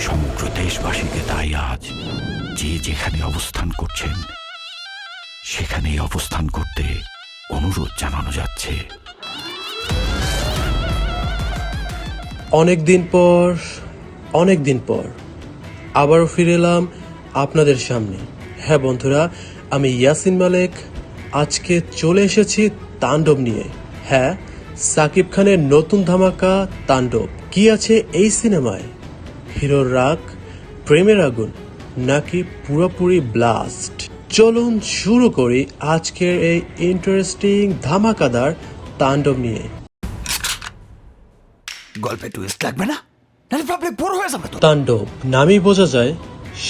সমগ্র দেশবাসীকে তাই আজ যে যেখানে অবস্থান করছেন, সেখানেই অবস্থান করতে অনুরোধ জানানো যাচ্ছে। অনেক দিন পর, অনেক দিন পর আবারও ফিরে এলাম আপনাদের সামনে। হ্যাঁ বন্ধুরা, আমি ইয়াসিন মালেক, আজকে চলে এসেছি তাণ্ডব নিয়ে। হ্যাঁ সাকিব খানের নতুন ধামাকা তাণ্ডব। কি আছে এই সিনেমায়? হিরোর রাগ প্রেমের আগুন নাকি পুরোপুরি ব্লাস্ট চলুন শুরু করি আজকের এই ইন্টারেস্টিং ধামাকাদার তাণ্ডব নিয়ে। গল্পে টুইস্ট লাগবে না? তাণ্ডব নামই বোঝা যায়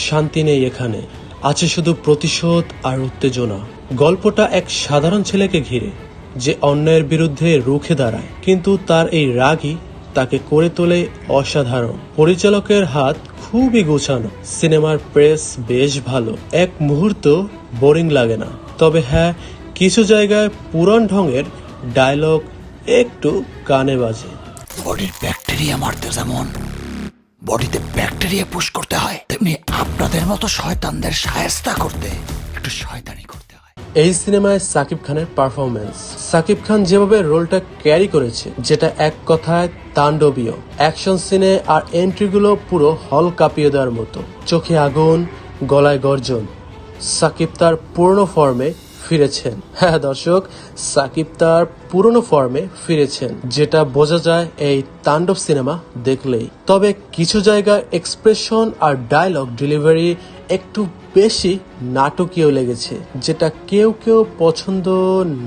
শান্তি নেই এখানে। আছে শুধু প্রতিশোধ আর উত্তেজনা। গল্পটা এক সাধারণ ছেলেকে ঘিরে যে অন্যায়ের বিরুদ্ধে রুখে দাঁড়ায় কিন্তু তার এই রাগই তাকে করে তোলে অসাধারণ। পরিচালকের হাত খুবই গোছানো। সিনেমার প্রেস বেশ ভালো। এক মুহূর্ত বোরিং লাগে না। তবে হ্যাঁ কিছু জায়গায় পুরান ঢঙের ডায়লগ একটু কানে বাজে। বডির ব্যাকটেরিয়া মারতে যেমন, বডিতে ব্যাকটেরিয়া পুশ করতে হয়, তেমনি আপনাদের মতো শয়তানদের সায়স্তা করতে একটু শয়তানি এই সিনেমায় সাকিব খানের পারফরমেন্স সাকিব খান যেভাবে রোলটা ক্যারি করেছে, যেটা এক কথায় তাণ্ডবীয়। অ্যাকশন সিনে আর এন্ট্রিগুলো পুরো হল কাঁপিয়ে দেওয়ার মতো। চোখে আগুন, গলায় গর্জন। সাকিব তার পুরনো ফর্মে ফিরেছেন। হ্যাঁ দর্শক, সাকিব তার পুরনো ফর্মে ফিরেছেন, যেটা বোঝা যায় এই তাণ্ডব সিনেমা দেখলেই। তবে কিছু জায়গায় এক্সপ্রেশন আর ডায়লগ ডেলিভারি একটু বেশি নাটকীয় লেগেছে, যেটা কেউ কেউ পছন্দ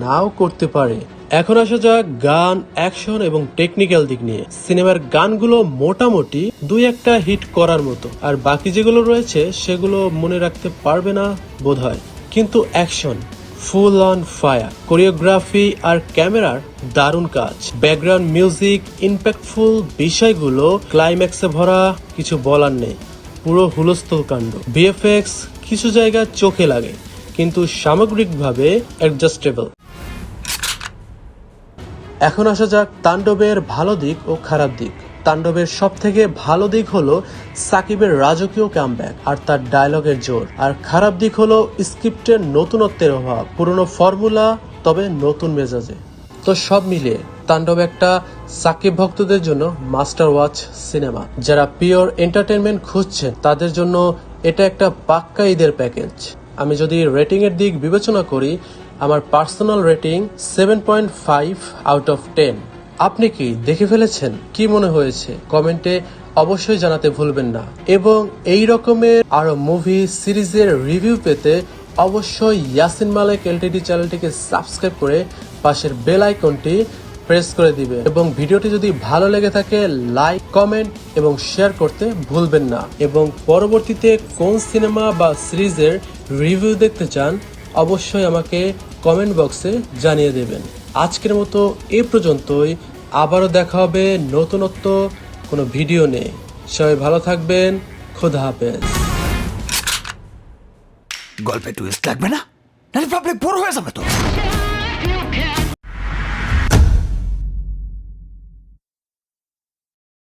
নাও করতে পারে। এখন আসা যাক গান, অ্যাকশন এবং টেকনিক্যাল দিক নিয়ে। সিনেমার গানগুলো মোটামুটি দুই একটা হিট করার মতো, আর বাকি যেগুলো রয়েছে সেগুলো মনে রাখতে পারবে না বোধহয়। কিন্তু action, full on fire, choreography আর ক্যামেরার দারুণ কাজ। ব্যাকগ্রাউন্ড মিউজিক, ইম্প্যাক্টফুল বিষয়গুলো, ক্লাইম্যাক্সে ভরা, কিছু বলার নেই। পুরো হুলস্থুল কাণ্ড। বিএফএক্স কিছু জায়গা চোখে লাগে, কিন্তু সামগ্রিকভাবে অ্যাডজাস্টেবল এখন আসা যাক তাণ্ডবের ভালো দিক ও খারাপ দিক। তাণ্ডবের সব থেকে ভালো দিক হলো সাকিবের রাজকীয় কামব্যাক আর তার ডায়লগের জোর। আর খারাপ দিক হলো স্ক্রিপ্টের নতুনত্বের অভাব, পুরনো ফর্মুলা তবে নতুন মেজাজে। তো সব মিলিয়ে তাণ্ডব একটা সাকিব ভক্তদের জন্য মাস্টার ওয়াচ সিনেমা। যারা পিওর এন্টারটেনমেন্ট খুঁজছেন, তাদের জন্য এটা একটা পাক্কা ঈদের প্যাকেজ। আমি যদি রেটিং এর দিক বিবেচনা করি, আমার personal rating seven point five out of ten. আপনি কি দেখে ফেলেছেন? কি মনে হয়েছে? কমেন্টে অবশ্যই জানাতে ভুলবেন না। এবং এই রকমের আরও মুভি সিরিজের রিভিউ পেতে অবশ্যই ইয়াসিন মালেক এলটিডি চ্যানেলটিকে সাবস্ক্রাইব করে পাশের বেল আইকনটি প্রেস করে দিবে এবং ভিডিওটি যদি ভালো লেগে থাকে, লাইক, কমেন্ট এবং শেয়ার করতে ভুলবেন না। এবং পরবর্তীতে কোন সিনেমা বা সিরিজের রিভিউ দেখতে চান, অবশ্যই আমাকে কমেন্ট বক্সে জানিয়ে দেবেন। আজকের মতো এ পর্যন্তই। আবারও দেখা হবে নতুনত্ব কোনো ভিডিও নেই সবাই ভালো থাকবেন। খোদা হাফেজ। গল্পে টুইস্ট লাগবে না? নাহলে পাবলিক বোর হয়ে যাবে তো।